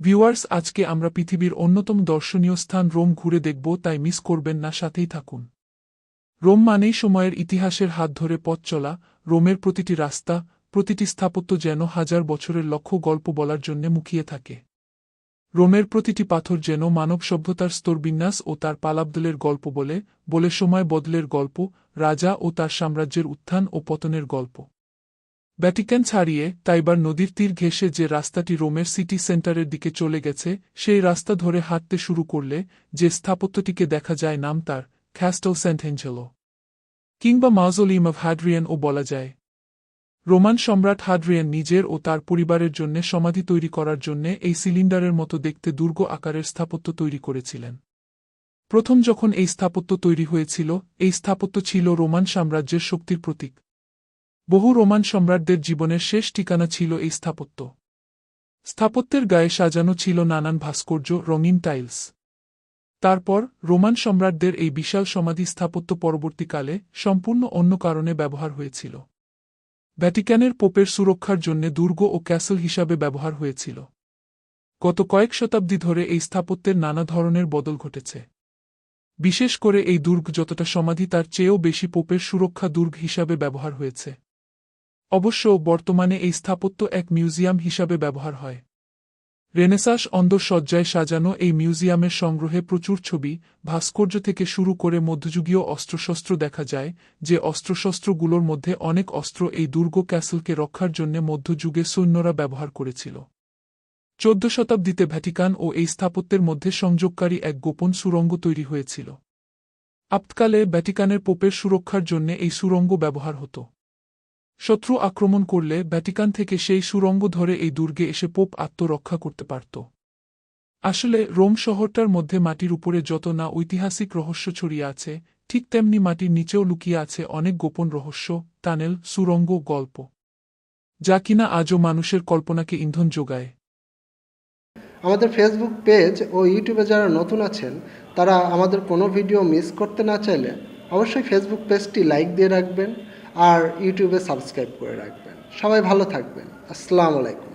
Viewers, আজকে আমরা পৃথিবীর অন্যতম দর্শনীয় স্থান রোম ঘুরে দেখব, তাই মিস করবেন না, সাথেই থাকুন। রোম মানেই সময়ের ইতিহাসের হাত ধরে পথ চলা, রোমের প্রতিটি রাস্তা, প্রতিটি স্থাপত্য যেন হাজার বছরের লক্ষ্য গল্প বলার জন্য মুখিয়ে থাকে। রোমের প্রতিটি পাথর যেন মানব সভ্যতার স্তরবিন্যাস ও তার পালাবদলের গল্প বলে বলে সময় বদলের গল্প, রাজা ও তার সাম্রাজ্যের উত্থান ও পতনের গল্প। ভ্যাটিকান ছাড়িয়ে তাইবার নদীর তীর ঘেঁষে যে রাস্তাটি রোমের সিটি সেন্টারের দিকে চলে গেছে, সেই রাস্তা ধরে হাঁটতে শুরু করলে যে স্থাপত্যটিকে দেখা যায় নাম তার খ্যাস্টল সেন্ট হেঞ্জেলো কিংবা মাউজোলিয়াম অব ও বলা যায়। রোমান সম্রাট হাড্রিয়ান নিজের ও তার পরিবারের জন্য সমাধি তৈরি করার জন্য এই সিলিন্ডারের মতো দেখতে দুর্গ আকারের স্থাপত্য তৈরি করেছিলেন। প্রথম যখন এই স্থাপত্য তৈরি হয়েছিল, এই স্থাপত্য ছিল রোমান সাম্রাজ্যের শক্তির প্রতীক। বহু রোমান সম্রাটদের জীবনের শেষ ঠিকানা ছিল এই স্থাপত্য। স্থাপত্যের গায়ে সাজানো ছিল নানান ভাস্কর্য, রঙিন টাইলস। তারপর রোমান সম্রাটদের এই বিশাল সমাধি স্থাপত্য পরবর্তীকালে সম্পূর্ণ অন্য কারণে ব্যবহার হয়েছিল। ভ্যাটিকানের পোপের সুরক্ষার জন্য দুর্গ ও ক্যাসল হিসাবে ব্যবহার হয়েছিল। গত কয়েক শতাব্দী ধরে এই স্থাপত্যের নানা ধরনের বদল ঘটেছে। বিশেষ করে এই দুর্গ যতটা সমাধি তার চেয়েও বেশি পোপের সুরক্ষা দুর্গ হিসাবে ব্যবহার হয়েছে। অবশ্য বর্তমানে এই স্থাপত্য এক মিউজিয়াম হিসাবে ব্যবহার হয়। রেনেসাস অন্দরসজ্জায় সাজানো এই মিউজিয়ামের সংগ্রহে প্রচুর ছবি, ভাস্কর্য থেকে শুরু করে মধ্যযুগীয় অস্ত্রশস্ত্র দেখা যায়, যে অস্ত্রশস্ত্রগুলোর মধ্যে অনেক অস্ত্র এই দুর্গ ক্যাসলকে রক্ষার জন্য মধ্যযুগে সৈন্যরা ব্যবহার করেছিল। চোদ্দ শতাব্দীতে ভ্যাটিকান ও এই স্থাপত্যের মধ্যে সংযোগকারী এক গোপন সুরঙ্গ তৈরি হয়েছিল। আপতকালে ভ্যাটিকানের পোপের সুরক্ষার জন্য এই সুরঙ্গ ব্যবহার হতো। শত্রু আক্রমণ করলে ভ্যাটিকান থেকে সেই সুরঙ্গ ধরে এই দুর্গে এসে পোপ আত্মরক্ষা করতে পারত। আসলে রোম শহরটার মধ্যে মাটির উপরে যত না ঐতিহাসিক রহস্য ছড়িয়ে আছে, ঠিক তেমনি মাটির নিচেও লুকিয়ে আছে অনেক গোপন রহস্য, টানেল, সুরঙ্গ, গল্প, যা কিনা আজও মানুষের কল্পনাকে ইন্ধন যোগায়। আমাদের ফেসবুক পেজ ও ইউটিউবে যারা নতুন আছেন, তারা আমাদের কোনো ভিডিও মিস করতে না চাইলে অবশ্যই ফেসবুক পেজটি লাইক দিয়ে রাখবেন। আর ইউটিউবে সাবস্ক্রাইব করে রাখবেন। সবাই ভালো থাকবেন। আসসালামু আলাইকুম।